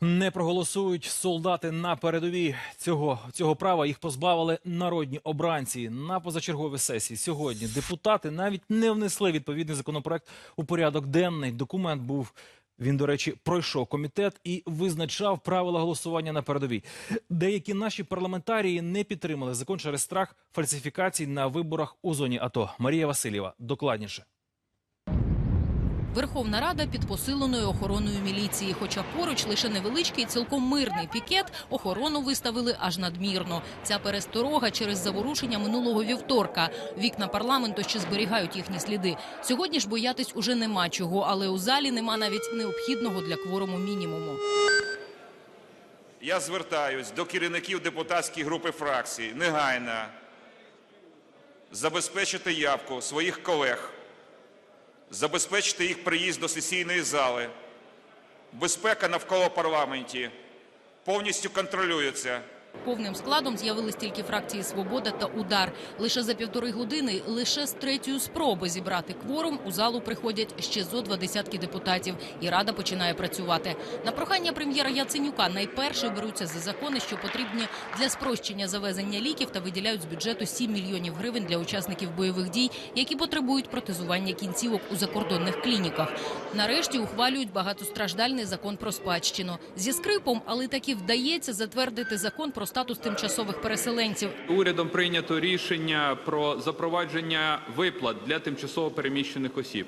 Не проголосують солдати на передовій цього цього права. Їх позбавили народні обранці на позачерговій сесії. Сьогодні депутати навіть не внесли відповідний законопроект у порядок денний. Документ був. Він, до речі, пройшов комітет і визначав правила голосування на передовій. Деякі наші парламентарії не підтримали закон через страх фальсифікацій на виборах у зоні АТО. Марія Васильєва докладніше. Верховна Рада під посиленою охороною міліції. Хоча поруч лише невеличкий, цілком мирний пікет, охорону виставили аж надмірно. Ця пересторога через заворушення минулого вівторка. Вікна парламенту ще зберігають їхні сліди. Сьогодні ж боятись уже нема чого, але у залі нема навіть необхідного для кворуму мінімуму. Я звертаюсь до керівників депутатських груп і фракцій негайно забезпечити явку своїх колег, забезпечити їх приїзд до сесійної зали. Безпека навколо парламенті повністю контролюється. Повним складом з'явились тільки фракції Свобода та Удар. Лише за півтори години, лише з третьої спроби зібрати кворум у залу приходять ще зо два десятки депутатів, і рада починає працювати. На прохання прем'єра Яценюка найперше беруться за закони, що потрібні для спрощення завезення ліків та виділяють з бюджету 7 мільйонів гривень для учасників бойових дій, які потребують протезування кінцівок у закордонних клініках. Нарешті ухвалюють багатостраждальний закон про спадщину зі скрипом, але таки вдається затвердити закон про статус тимчасових переселенців. Урядом прийнято рішення про запровадження виплат для тимчасово переміщених осіб.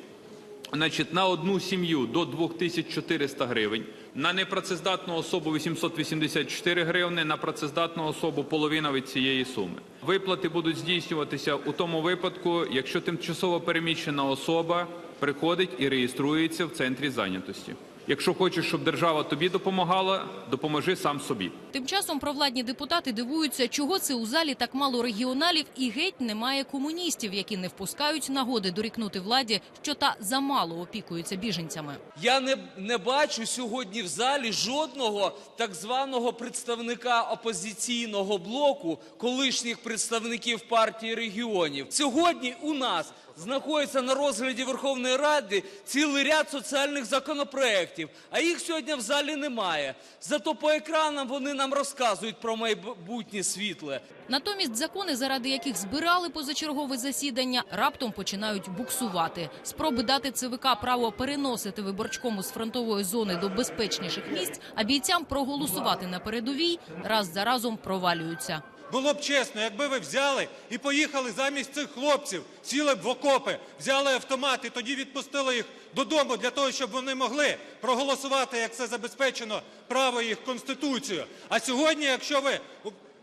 Значить, на одну сім'ю до 2400 гривень, на непрацездатну особу 884 гривни, на працездатну особу половина від цієї суми. Виплати будуть здійснюватися у тому випадку, якщо тимчасово переміщена особа приходить і реєструється в центрі зайнятості. Якщо хочеш, щоб держава тобі допомагала, допоможи сам собі. Тим часом провладні депутати дивуються, чого це у залі так мало регіоналів і геть немає комуністів, які не впускають нагоди дорікнути владі, що та замало опікується біженцями. Я не, не бачу сьогодні в залі жодного так званого представника опозиційного блоку, колишніх представників партії регіонів. Сьогодні у нас знаходиться на розгляді Верховної Ради цілий ряд соціальних законопроєктів, а їх сьогодні в залі немає. Зато по екранам вони нам розказують про майбутнє світле. Натомість закони, заради яких збирали позачергове засідання, раптом починають буксувати. Спроби дати ЦВК право переносити виборчкому з фронтової зони до безпечніших місць, а бійцям проголосувати на передовій раз за разом провалюються. Було б чесно, якби ви взяли і поїхали замість цих хлопців, сіли б в окопи, взяли автомат і тоді відпустили їх додому для того, щоб вони могли проголосувати, як це забезпечено право їх конституцією. А сьогодні, якщо ви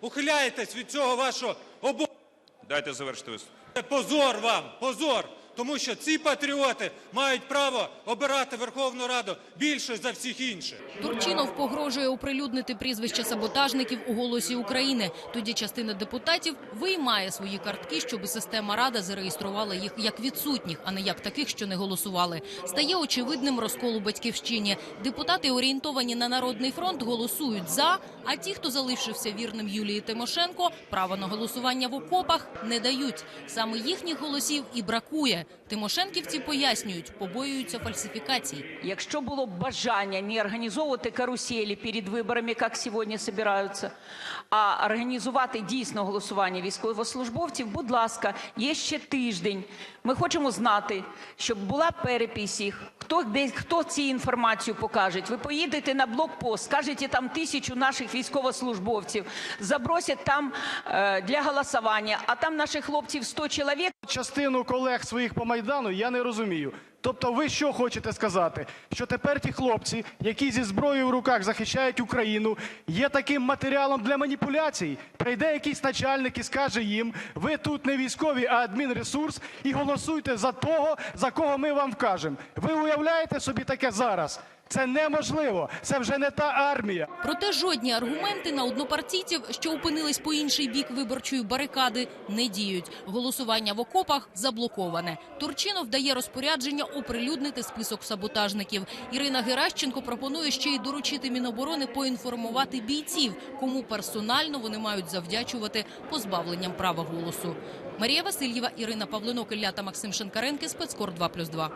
ухиляєтесь від цього вашого обов'язку, Дайте завершити виступ. позор вам, позор. Тому що ці патріоти мають право обирати Верховну Раду більше за всіх інших. Турчинов погрожує оприлюднити прізвища саботажників у голосі України. Тоді частина депутатів виймає свої картки, щоб система рада зареєструвала їх як відсутніх, а не як таких, що не голосували. Стає очевидним розкол у батьківщині. Депутати, орієнтовані на народний фронт, голосують за. А ті, хто залишився вірним Юлії Тимошенко, право на голосування в окопах не дають. Саме їхніх голосів і бракує. Тимошенківці пояснюють, побоюються фальсифікацій. Якщо було б бажання не організовувати каруселі перед виборами, як сьогодні збираються, а організувати дійсно голосування військовослужбовців, будь ласка, є ще тиждень. Ми хочемо знати, щоб була перепись їх, хто, де, хто цю інформацію покаже. Ви поїдете на блокпост, скажете там тисячу наших військовослужбовців, забросять там е, для голосування, а там наших хлопців 100 чоловік, частину колег своїх по Майдану я не розумію. Тобто ви що хочете сказати? Що тепер ті хлопці, які зі зброєю в руках захищають Україну, є таким матеріалом для маніпуляцій? Прийде якийсь начальник і скаже їм, ви тут не військові, а адмінресурс, і голосуйте за того, за кого ми вам вкажемо. Ви уявляєте собі таке зараз? Це неможливо. Це вже не та армія. Проте жодні аргументи на однопартійців, що опинились по інший бік виборчої барикади, не діють. Голосування в окопах заблоковане. Турчинов дає розпорядження оприлюднити список саботажників. Ірина Геращенко пропонує ще й доручити Міноборони поінформувати бійців, кому персонально вони мають завдячувати позбавленням права голосу. Марія Васильєва, Ірина Павлинок, Ілля та Максим Шенкаренки, спецкор 2+,2.